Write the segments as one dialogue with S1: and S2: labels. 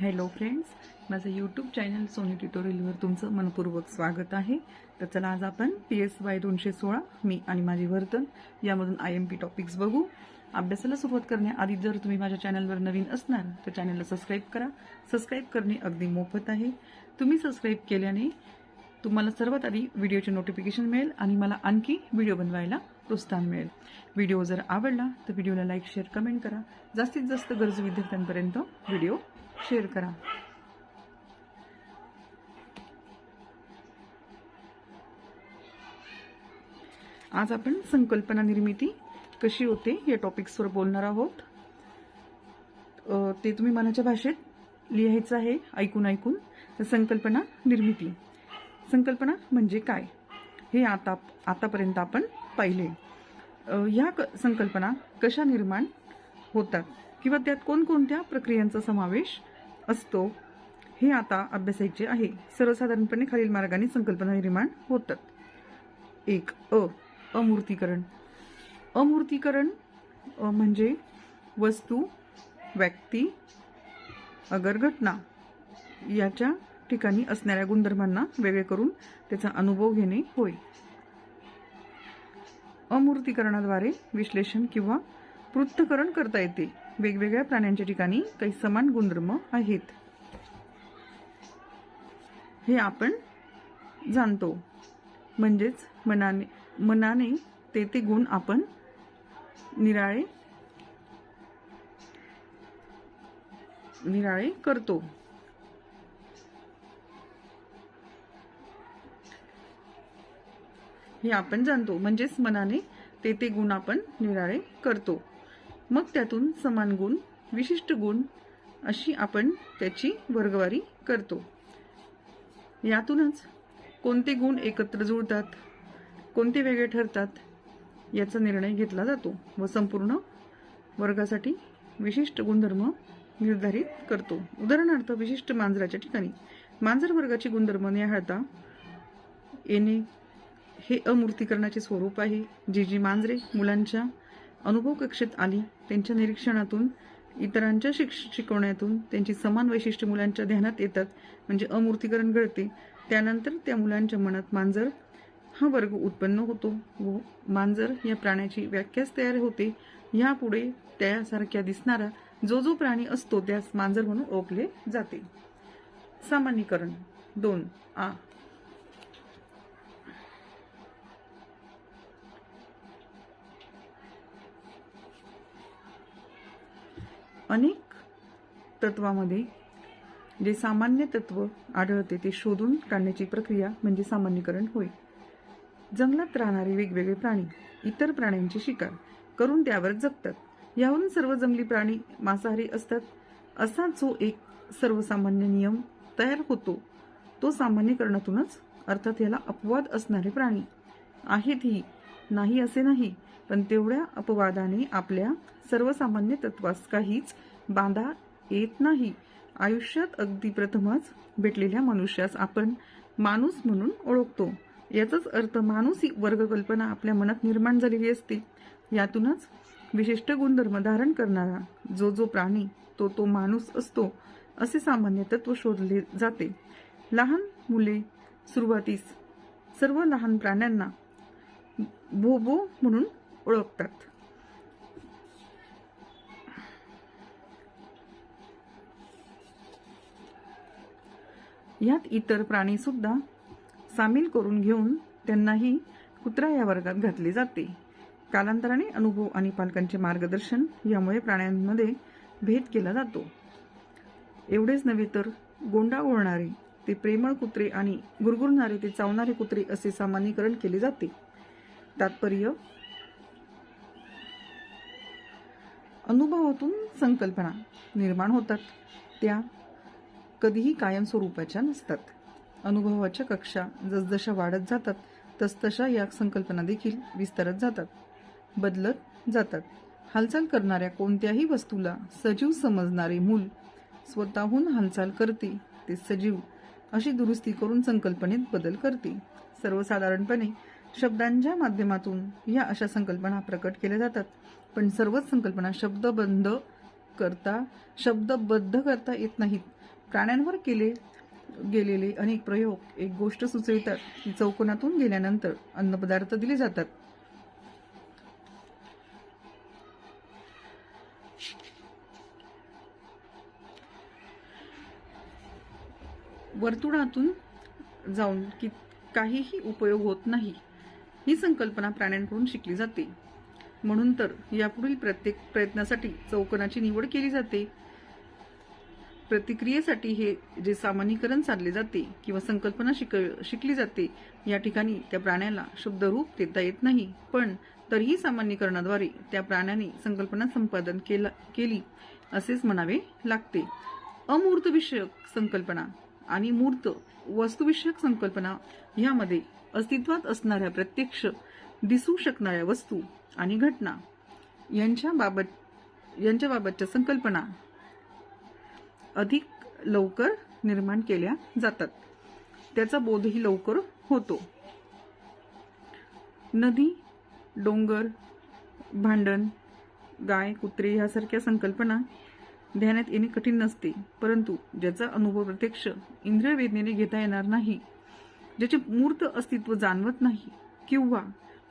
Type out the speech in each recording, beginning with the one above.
S1: Hello friends माझं YouTube channel Soni ट्युटोरियलवर तुमचं मनपूर्वक स्वागत आहे. तर चला आज आपण पी एस वाय दोनशे सोळा मी आणि माझे वर्तन यामधून आय एम पी टॉपिक्स बघू. अभ्यासाला सुरुवात करण्याआधी जर तुम्ही माझ्या चॅनलवर नवीन असणार तर चॅनलला सबस्क्राईब करा. सबस्क्राईब करणे अगदी मोफत आहे. तुम्ही सबस्क्राईब केल्याने तुम्हाला सर्वात आधी व्हिडिओचे नोटिफिकेशन मिळेल आणि मला आणखी व्हिडिओ बनवायला प्रोत्साहन मिळेल. व्हिडिओ जर आवडला तर व्हिडिओला लाईक शेअर कमेंट करा. जास्तीत जास्त गरजू विद्यार्थ्यांपर्यंत व्हिडिओ शेअर करा. आज आपण संकल्पना निर्मिती कशी होते या टॉपिक्सवर बोलणार आहोत. ते तुम्ही मनाच्या भाषेत लिहायचं आहे ऐकून ऐकून. तर संकल्पना निर्मिती. संकल्पना म्हणजे काय? हे आता आतापर्यंत आपण पाहिले. ह्या क संकल्पना कशा निर्माण होतात? किंवा त्यात कोणकोणत्या प्रक्रियांचा समावेश असतो. हे आता अभ्यासायचे आहे. सर्वसाधारणपणे खालील मार्गाने संकल्पना निर्माण होतात. एक अ अमूर्तीकरण. अमूर्तीकरण अ, म्हणजे वस्तू व्यक्ती अगर घटना याच्या ठिकाणी असणाऱ्या गुणधर्मांना वेगळे करून त्याचा अनुभव घेणे होय. अमूर्तीकरणाद्वारे विश्लेषण किंवा पृथ्थकरण करता येते. वेगवेगळ्या प्राण्यांच्या ठिकाणी काही समान गुणधर्म आहेत. हे आपण जाणतो. म्हणजेच मनाने मनाने ते ते गुण आपण निराळे निराळे करतो. हे आपण जाणतो. म्हणजेच मनाने ते ते गुण आपण निराळे करतो. मग त्यातून समान गुण विशिष्ट गुण अशी आपण त्याची वर्गवारी करतो. यातूनच कोणते गुण एकत्र जुळतात कोणते वेगळे ठरतात याचा निर्णय घेतला जातो व संपूर्ण वर्गासाठी विशिष्ट गुणधर्म निर्धारित करतो. उदाहरणार्थ विशिष्ट मांजराच्या ठिकाणी. मांजर वर्गाची गुणधर्म निहाळता येणे हे अमूर्तीकरणाचे स्वरूप आहे. जी जी मांजरे मुलांच्या अनुभव कक्षेत आली त्यांच्या निरीक्षणातून इतरांच्या शिक शिकवण्यातून त्यांची समान वैशिष्ट्य मुलांच्या ध्यानात येतात म्हणजे अमूर्तीकरण घडते. त्यानंतर त्या मुलांच्या मनात मांजर हा वर्ग उत्पन्न होतो व मांजर या प्राण्याची व्याख्याच तयार होते. यापुढे त्यासारख्या दिसणारा जो जो प्राणी असतो त्यास मांजर म्हणून ओळखले जाते. सामान्यीकरण दोन आ अनेक तत्वामध्ये जे सामान्य तत्व आढळते ते शोधून काढण्याची प्रक्रिया म्हणजे सामान्यीकरण होय. जंगलात राहणारे वेगवेगळे प्राणी इतर प्राण्यांची शिकार करून त्यावर जगतात. यावरून सर्व जंगली प्राणी मांसाहारी असतात. असा जो एक सर्वसामान्य नियम तयार होतो तो सामान्यीकरणातूनच अर्थात याला अपवाद असणारे प्राणी आहेत ही. नाही असे नाही पण तेवढ्या अपवादाने आपल्या सर्वसामान्य तत्वास काहीच बांधा येत नाही. आयुष्यात अगदी प्रथमच भेटलेल्या मनुष्यास आपण माणूस म्हणून ओळखतो. याचाच अर्थ माणूस ही वर्गकल्पना आपल्या मनात निर्माण झालेली असते. यातूनच विशिष्ट गुणधर्म धारण करणारा जो जो प्राणी तो तो माणूस असतो असे सामान्य तत्व शोधले जाते. लहान मुले सुरुवातीस सर्व लहान प्राण्यांना भोबो म्हणून ओळखतात. यात इतर प्राणी सुद्धा सामील करून घेऊन त्यांनाही कुत्रा या वर्गात घातले जाते. कालांतराने अनुभव आणि पालकांचे मार्गदर्शन यामुळे प्राण्यांमध्ये भेद केला जातो. एवढेच नव्हे तर गोंडा गोळणारे ते प्रेमळ कुत्रे आणि गुरगुरणारे ते चावणारे कुत्रे असे सामान्यीकरण केले जाते. तात्पर्य अनुभवातून संकल्पना निर्माण होतात. त्या कधीही कायमस्वरूपाच्या नसतात. अनुभवाच्या कक्षा जसजशा वाढत जातात तसतशा या संकल्पना देखील विस्तारत जातात. बदलत जातात. हालचाल करणाऱ्या कोणत्याही वस्तूला सजीव समजणारे मूल स्वतःहून हालचाल करते ते सजीव अशी दुरुस्ती करून संकल्पनेत बदल करते. सर्वसाधारणपणे शब्दांच्या माध्यमातून या अशा संकल्पना प्रकट केल्या जातात. पण सर्वच संकल्पना शब्दबंध करता शब्दबद्ध करता येत नाहीत. प्राण्यांवर केले गेलेले अनेक प्रयोग एक गोष्ट सुचवितात की चौकोनातून गेल्यानंतर अन्नपदार्थ दिले जातात. वर्तुळातून जाऊन की काहीही उपयोग होत नाही. ही संकल्पना प्राण्यांकडून शिकली जाते. म्हणून तर यापुढील प्रत्येक प्रयत्नासाठी चौकोनाची निवड केली जाते. प्रतिक्रियेसाठी हे जे सामान्यीकरण साधले जाते किंवा संकल्पना शिक शिकली जाते या ठिकाणी त्या प्राण्याला शब्दरूप देता येत नाही. पण तरीही सामान्यीकरणाद्वारे त्या प्राण्याने संकल्पना संपादन केला केली असेच म्हणावे लागते. अमूर्त विषयक संकल्पना आणि मूर्त वस्तुविषयक संकल्पना ह्यामध्ये अस्तित्वात असणाऱ्या प्रत्यक्ष दिसू शकणाऱ्या वस्तू आणि घटना यांच्या बाबत यांच्याबाबतच्या संकल्पना अधिक लवकर निर्माण केल्या जातात. त्याचा बोधही लवकर होतो. नदी डोंगर भांडण गाय कुत्रे ह्यासारख्या संकल्पना ध्यानात येणे कठीण नसते परंतु ज्याचा अनुभव प्रत्यक्ष इंद्रियवेदनेने घेता येणार नाही ज्याचे मूर्त अस्तित्व जाणवत नाही किंवा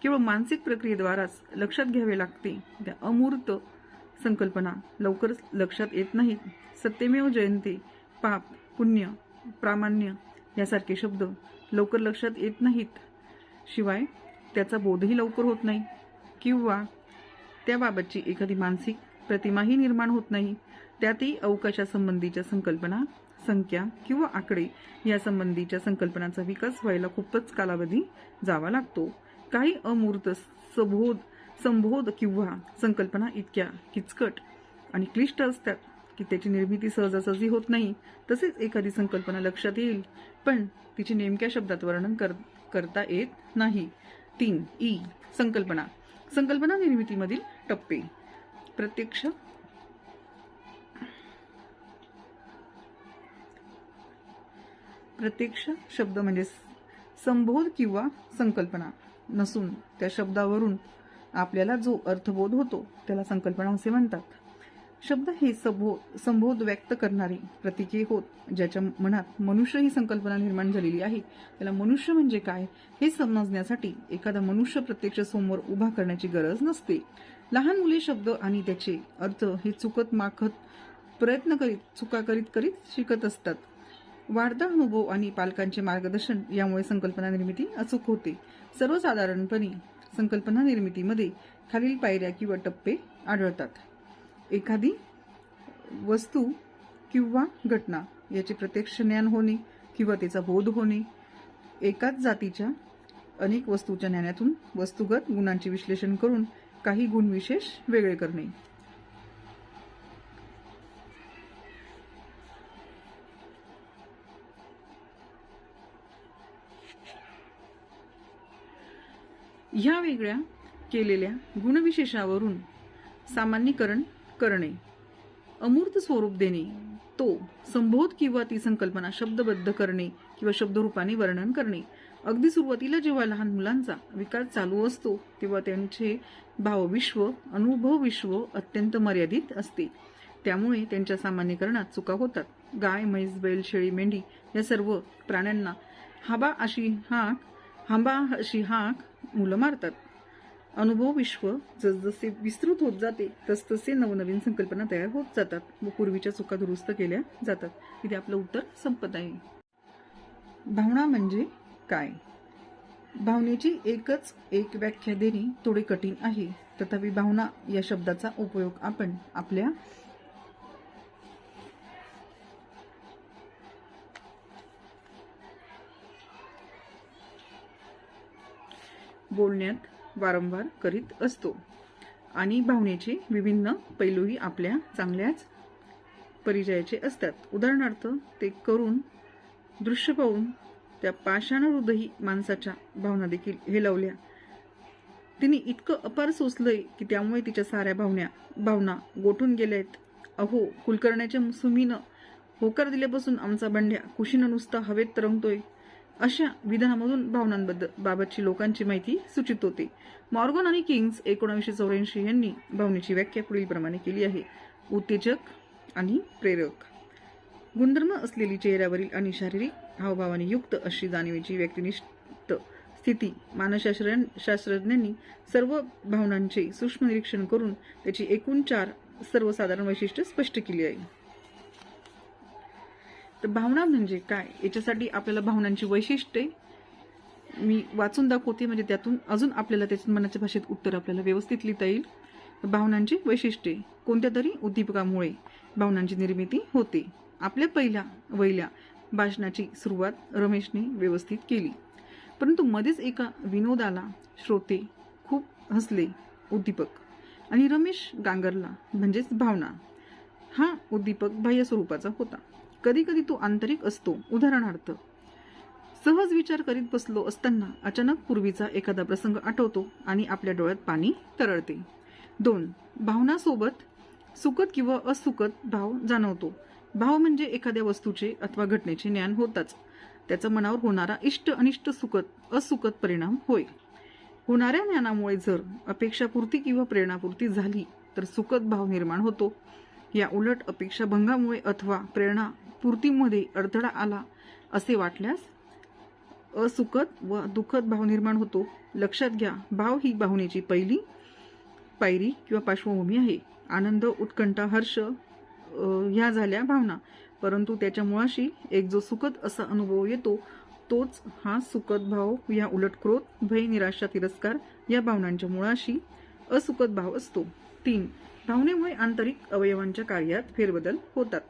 S1: केवळ मानसिक प्रक्रियेद्वाराच लक्षात घ्यावे लागते. त्या अमूर्त संकल्पना लवकरच लक्षात येत नाहीत. सत्यमेव जयंते पाप पुण्य प्रामाण्य यासारखे शब्द लवकर लक्षात येत नाहीत. शिवाय त्याचा बोधही लवकर होत नाही. किंवा त्याबाबतची एखादी मानसिक प्रतिमाही निर्माण होत नाही. त्यातही अवकाशासंबंधीच्या संकल्पना संख्या किंवा आकडे या संबंधीच्या संकल्पनांचा विकास व्हायला खूपच कालावधी जावा लागतो. काही अमूर्त सबोध संबोध किंवा संकल्पना इतक्या किचकट आणि क्लिष्ट असतात की त्याची निर्मिती सहजासहजी होत नाही तसेच एखादी संकल्पना लक्षात येईल पण तिचे नेमक्या शब्दात वर्णन कर करता येत नाही. तीन ई संकल्पना. संकल्पना निर्मितीमधील टप्पे. प्रत्यक्ष प्रत्यक्ष शब्द म्हणजे संबोध किंवा संकल्पना. नसून त्या शब्दावरून आपल्याला जो अर्थबोध होतो त्याला संकल्पना असे म्हणतात. शब्द हे सबो संबोध व्यक्त करणारे प्रतिके होत ज्याच्या मनात मनुष्य ही संकल्पना निर्माण झालेली आहे. त्याला मनुष्य म्हणजे काय हे समजण्यासाठी एखादा मनुष्य प्रत्यक्ष समोर उभा करण्याची गरज नसते. लहान मुले शब्द आणि त्याचे अर्थ हे चुकत माखत प्रयत्न करीत चुका करीत करीत शिकत असतात. वाढता अनुभव आणि पालकांचे मार्गदर्शन यामुळे संकल्पना निर्मिती अचूक होते. सर्वसाधारणपणे संकल्पना निर्मितीमध्ये खालील पायऱ्या किंवा टप्पे आढळतात. एखादी वस्तू किंवा घटना याचे प्रत्यक्ष ज्ञान होणे किंवा त्याचा बोध होणे एकाच जातीच्या अनेक वस्तूच्या ज्ञानातून वस्तुगत गुणांचे विश्लेषण करून काही गुणविशेष वेगळे करणे. ह्या वेगळ्या केलेल्या गुणविशेषावरून सामान्यीकरण करणे. अमूर्त स्वरूप देणे. तो संबोध किंवा ती संकल्पना शब्दबद्ध करणे किंवा शब्दरूपाने वर्णन करणे. अगदी सुरुवातीला जेव्हा लहान मुलांचा विकास चालू असतो तेव्हा त्यांचे भावविश्व अनुभव विश्व अत्यंत मर्यादित असते. त्यामुळे त्यांच्या सामान्यीकरणात चुका होतात. गाय म्हैस बैल शेळी मेंढी या सर्व प्राण्यांना हाबा अशी हाक हांबा अशी हाक मुलं मारतात. अनुभव विश्व जसजसे विस्तृत होत जाते तसतसे नवनवीन संकल्पना तयार होत जातात व पूर्वीच्या चुका दुरुस्त केल्या जातात. इथे आपलं उत्तर संपत आहे. भावना म्हणजे काय? भावनेची एकच एक व्याख्या देणे थोडे कठीण आहे. तथापि भावना या शब्दाचा उपयोग आपण आपल्या बोलण्यात वारंवार करीत असतो. आणि भावनेचे विभिन्न पैलूही आपल्या चांगल्याच परिचयाचे असतात. उदाहरणार्थ ते करून दृश्य पाहून त्या पाषाणहृदयी माणसाच्या भावना देखील हेलवल्या. तिने इतकं अपार सोसलंय की त्यामुळे तिच्या साऱ्या भावना भावना गोठून गेल्यात. अहो कुलकर्ण्याच्या सुमीनं होकार दिल्यापासून आमचा बंड्या कुशीनं नुसता हवेत तरंगतोय. अशा विधानामधून भावनांबद्दल बाबतची लोकांची माहिती सूचित होते. मॉर्गन आणि किंग्स एकोणावीसशे चौऱ्याऐंशी यांनी भावनेची व्याख्या पुढीलप्रमाणे केली आहे. उत्तेजक आणि प्रेरक. गुणधर्म असलेली चेहऱ्यावरील आणि शारीरिक हावभावाने युक्त अशी जाणीवेची व्यक्तिनिष्ठ स्थिती मानसशास्त्र शास्त्रज्ञांनी सर्व भावनांचे सूक्ष्म निरीक्षण करून त्याची एकूण चार सर्वसाधारण वैशिष्ट्य स्पष्ट केली आहे तर भावना म्हणजे काय? याच्यासाठी आपल्याला भावनांची वैशिष्ट्ये. मी वाचून दाखवते म्हणजे त्यातून अजून आपल्याला त्याच्या मनाच्या भाषेत उत्तर आपल्याला व्यवस्थित लिहिता येईल. भावनांची वैशिष्ट्ये. कोणत्या तरी उद्दीपकामुळे भावनांची निर्मिती होते. आपल्या पहिल्या वहिल्या भाषणाची सुरुवात रमेशने व्यवस्थित केली. परंतु मध्येच एका विनोदाला श्रोते खूप हसले उद्दीपक. आणि रमेश गांगरला म्हणजेच भावना हा उद्दीपक बाह्य स्वरूपाचा होता. कधी कधी तो आंतरिक असतो उदाहरणार्थ. सहज विचार करीत बसलो असताना अचानक पूर्वीचा एखादा प्रसंग आठवतो आणि आपल्या डोळ्यात पाणी तरळते. दोन भावनासोबत सुखद किंवा असुखद भाव जाणवतो. भाव म्हणजे एखाद्या वस्तूचे अथवा घटनेचे ज्ञान होताच. त्याचा मनावर होणारा इष्ट अनिष्ट सुखद असुखद परिणाम होय. होणाऱ्या ज्ञानामुळे जर अपेक्षापूर्ती किंवा प्रेरणापूर्ती झाली तर सुखद भाव निर्माण होतो. या उलट अपेक्षाभंगामुळे अथवा प्रेरणा पूर्तीमध्ये अडथळा आला असे वाटल्यास असुखद व दुःखद भाव निर्माण होतो. लक्षात घ्या भाव ही भावनेची पहिली पायरी किंवा पार्श्वभूमी आहे. आनंद उत्कंठा हर्ष ह्या झाल्या भावना. परंतु त्याच्या मुळाशी एक जो सुखद असा अनुभव येतो तोच हा सुखद भाव या उलट क्रोध भय निराशा तिरस्कार या भावनांच्या मुळाशी असुखद भाव असतो. तीन भावनेमुळे आंतरिक अवयवांच्या कार्यात फेरबदल होतात.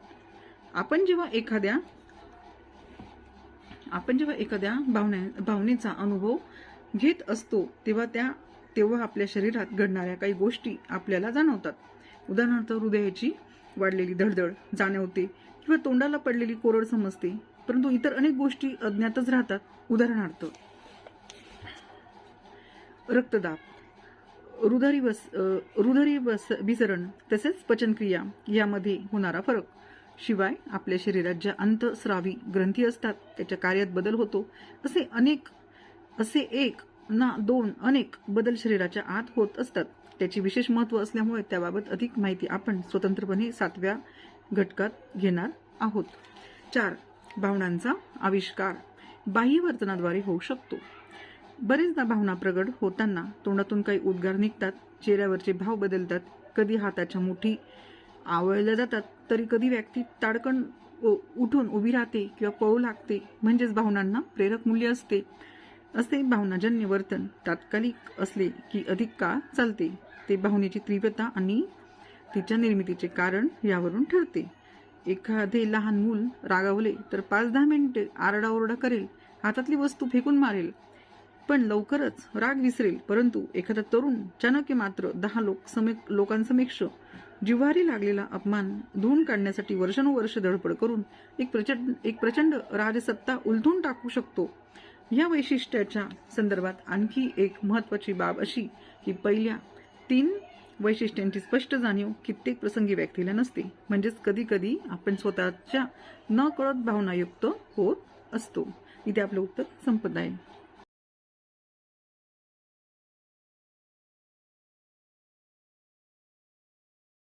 S1: आपण जेव्हा एखाद्या आपण जेव्हा एखाद्या भावना भावनेचा अनुभव घेत असतो तेव्हा त्या तेव्हा आपल्या शरीरात घडणाऱ्या काही गोष्टी आपल्याला जाणवतात. उदाहरणार्थ हृदयाची वाढलेली धडधड जाणवते किंवा तोंडाला पडलेली कोरड समजते परंतु इतर अनेक गोष्टी अज्ञातच राहतात. उदाहरणार्थ रक्तदाब हृदरी बस हृदरी बस विसरण तसेच पचनक्रिया यामध्ये होणारा फरक. शिवाय आपल्या शरीरात ज्या अंतस्रावी ग्रंथी असतात त्याच्या कार्यात बदल होतो. असे अनेक असे एक ना दोन अनेक बदल शरीराच्या आत होत असतात. त्याचे विशेष महत्त्व असल्यामुळे त्याबाबत अधिक माहिती आपण स्वतंत्रपणे सातव्या घटकात घेणार आहोत. चार भावनांचा आविष्कार. बाह्य वर्तनाद्वारे होऊ शकतो. बरेचदा भावना प्रगट होताना तोंडातून काही उद्गार निघतात चेहऱ्यावरचे भाव बदलतात. कधी हाताच्या मुठी आवळल्या जातात तरी कधी व्यक्ती ताडकण उठून उभी राहते किंवा पळू लागते म्हणजेच भावनांना प्रेरक मूल्य असते. असे भावनाजन्य वर्तन तात्कालिक असले की अधिक काळ चालते. ते भावनेची तीव्रता आणि तिच्या निर्मितीचे कारण यावरून ठरते. एखादे लहान मूल रागावले तर पाच दहा मिनिटे आरडाओरडा करेल हातातली वस्तू फेकून मारेल. पण लवकरच राग विसरेल परंतु एखादा तरुण चाणक्य मात्र दहा लोक समे लोकांसमक्ष जिव्हारी लागलेला अपमान धुवून काढण्यासाठी वर्षानुवर्ष धडपड करून एक प्रचंड एक प्रचंड राजसत्ता उलथून टाकू शकतो. या वैशिष्ट्याच्या संदर्भात आणखी एक महत्वाची बाब अशी की पहिल्या तीन वैशिष्ट्यांची स्पष्ट जाणीव कित्येक प्रसंगी व्यक्तीला नसते. म्हणजेच कधी कधी आपण स्वतःच्या न कळत भावनायुक्त होत असतो. इथे आपलं उत्तर संपत आहे.